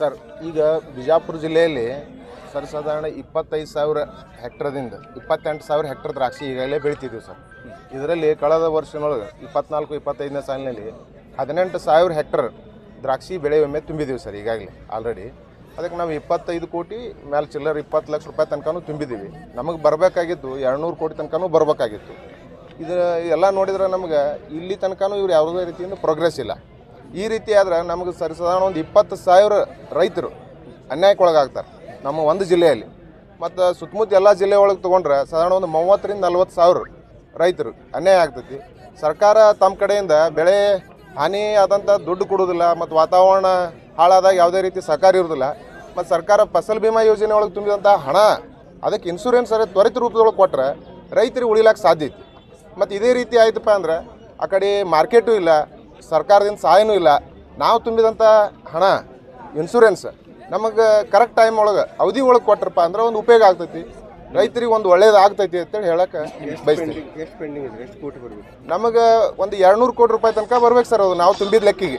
Sir, ಈಗ ಬಿಜಾಪುರ ಜಿಲ್ಲೆಯಲ್ಲಿ sir ಸಾಧಾರಣ ಇಪ್ಪತ್ತೈದು ಸಾವಿರ ಹೆಕ್ಟರ್ದಿಂದ ಇಪ್ಪತ್ತೆಂಟು ಸಾವಿರ ಹೆಕ್ಟರ್ ದ್ರಾಕ್ಷಿ ಈಗಾಗಲೇ ಬೆಳಿತಿದ್ದೀವಿ ಸರ್. ಇದರಲ್ಲಿ ಕಳೆದ ವರ್ಷನೊಳಗೆ ಇಪ್ಪತ್ನಾಲ್ಕು, ಇಪ್ಪತ್ತೈದನೇ ಸಾಲಿನಲ್ಲಿ ಹದಿನೆಂಟು ಸಾವಿರ ಹೆಕ್ಟರ್ ದ್ರಾಕ್ಷಿ ಬೆಳೆ ವಿಮೆ ತುಂಬಿದ್ದೀವಿ ಸರ್ ಈಗಾಗಲೇ ಆಲ್ರೆಡಿ. ಅದಕ್ಕೆ ನಾವು ಇಪ್ಪತ್ತೈದು ಕೋಟಿ ಮೇಲೆ ಚಿಲ್ಲರ್ ಇಪ್ಪತ್ತು ಲಕ್ಷ ರೂಪಾಯಿ ತನಕನೂ ತುಂಬಿದ್ದೀವಿ ನಮಗೆ ಬರಬೇಕಾಗಿತ್ತು ಎರಡುನೂರು ಕೋಟಿ ತನಕನೂ ಬರಬೇಕಾಗಿತ್ತು. ಇದು ಎಲ್ಲ ನೋಡಿದ್ರೆ ನಮ್ಗೆ ಇಲ್ಲಿ ತನಕನೂ ಇವ್ರು ಯಾವುದೇ ರೀತಿಯಿಂದ ಪ್ರೋಗ್ರೆಸ್ ಇಲ್ಲ. ಈ ರೀತಿ ಆದ್ರೆ ನಮಗೆ ಸರಿ ಸಾಧಾರಣ ಒಂದು ಇಪ್ಪತ್ತು ಸಾವಿರ ರೈತರು ಅನ್ಯಾಯಕ್ಕೊಳಗಾಗ್ತಾರೆ ನಮ್ಮ ಒಂದು ಜಿಲ್ಲೆಯಲ್ಲಿ. ಮತ್ತು ಸುತ್ತಮುತ್ತ ಎಲ್ಲ ಜಿಲ್ಲೆ ಒಳಗೆ ತೊಗೊಂಡ್ರೆ ಸಾಧಾರಣ ಒಂದು ಮೂವತ್ತರಿಂದ ನಲ್ವತ್ತು ಸಾವಿರ ರೈತರು ಅನ್ಯಾಯ ಆಗ್ತೈತಿ. ಸರ್ಕಾರ ತಮ್ಮ ಕಡೆಯಿಂದ ಬೆಳೆ ಹಾನಿ ಆದಂಥ ದುಡ್ಡು ಕೊಡೋದಿಲ್ಲ, ಮತ್ತು ವಾತಾವರಣ ಹಾಳಾದಾಗ ಯಾವುದೇ ರೀತಿ ಸಹಕಾರ ಇರೋದಿಲ್ಲ. ಮತ್ತು ಸರ್ಕಾರ ಫಸಲ್ ಬಿಮಾ ಯೋಜನೆ ಒಳಗೆ ತುಂಬಿದಂಥ ಹಣ ಅದಕ್ಕೆ ಇನ್ಶೂರೆನ್ಸ್ ಅರೆ ತ್ವರಿತ ರೂಪದೊಳಗೆ ಕೊಟ್ಟರೆ ರೈತರಿಗೆ ಉಳಿಲಾಕ ಸಾಧ್ಯ ಐತಿ. ಮತ್ತು ಇದೇ ರೀತಿ ಆಯ್ತಪ್ಪ ಅಂದ್ರೆ ಆ ಕಡೆ ಮಾರ್ಕೆಟು ಇಲ್ಲ ಸರ್ಕಾರದಿಂದ ಸಹಾಯನೂ ಇಲ್ಲ. ನಾವು ತುಂಬಿದಂಥ ಹಣ ಇನ್ಶೂರೆನ್ಸ್ ನಮಗೆ ಕರೆಕ್ಟ್ ಟೈಮ್ ಒಳಗೆ ಅವಧಿ ಒಳಗೆ ಕೊಟ್ರಪ್ಪ ಅಂದ್ರೆ ಒಂದು ಉಪಯೋಗ ಆಗ್ತೈತಿ. ರೈತರಿಗೆ ಒಂದು ಒಳ್ಳೇದು ಆಗ್ತೈತಿ ಅಂತೇಳಿ ಹೇಳಕ್ಕೆ ಬಯಸ್ತೀವಿ ನಮಗೆ ಒಂದು ಎರಡುನೂರು ಕೋಟಿ ರೂಪಾಯಿ ತನಕ ಬರ್ಬೇಕು ಸರ್ ಅದು ನಾವು ತುಂಬಿದ ಲೆಕ್ಕಿಗೆ.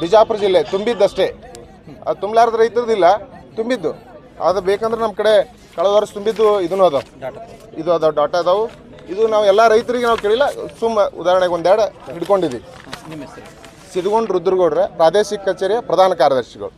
ಬಿಜಾಪುರ ಜಿಲ್ಲೆ. ತುಂಬಿದ್ದಷ್ಟೇ. ಅದು ತುಂಬಲಾರ್ದ ರೈತರದಿಲ್ಲ ತುಂಬಿದ್ದು. ಅದು ಬೇಕಂದ್ರೆ ನಮ್ಮ ಕಡೆ ಕಳೆದ ವರ್ಷ ತುಂಬಿದ್ದು ಇದನ್ನು ಅದಾವ. ಇದು ಅದಾವ ಡಾಟಾ ಅದಾವು. ಇದು ನಾವು ಎಲ್ಲ ರೈತರಿಗೆ ನಾವು ಕೇಳಿಲ್ಲ, ಸುಮ್ಮ ಉದಾಹರಣೆಗೆ ಒಂದೆರಡು ಹಿಡ್ಕೊಂಡಿದ್ವಿ. ಸಿದ್ಗೊಂಡು ರುದ್ರಗೌಡ್ರೆ, ಪ್ರಾದೇಶಿಕ ಕಚೇರಿಯ ಪ್ರಧಾನ ಕಾರ್ಯದರ್ಶಿಗಳು.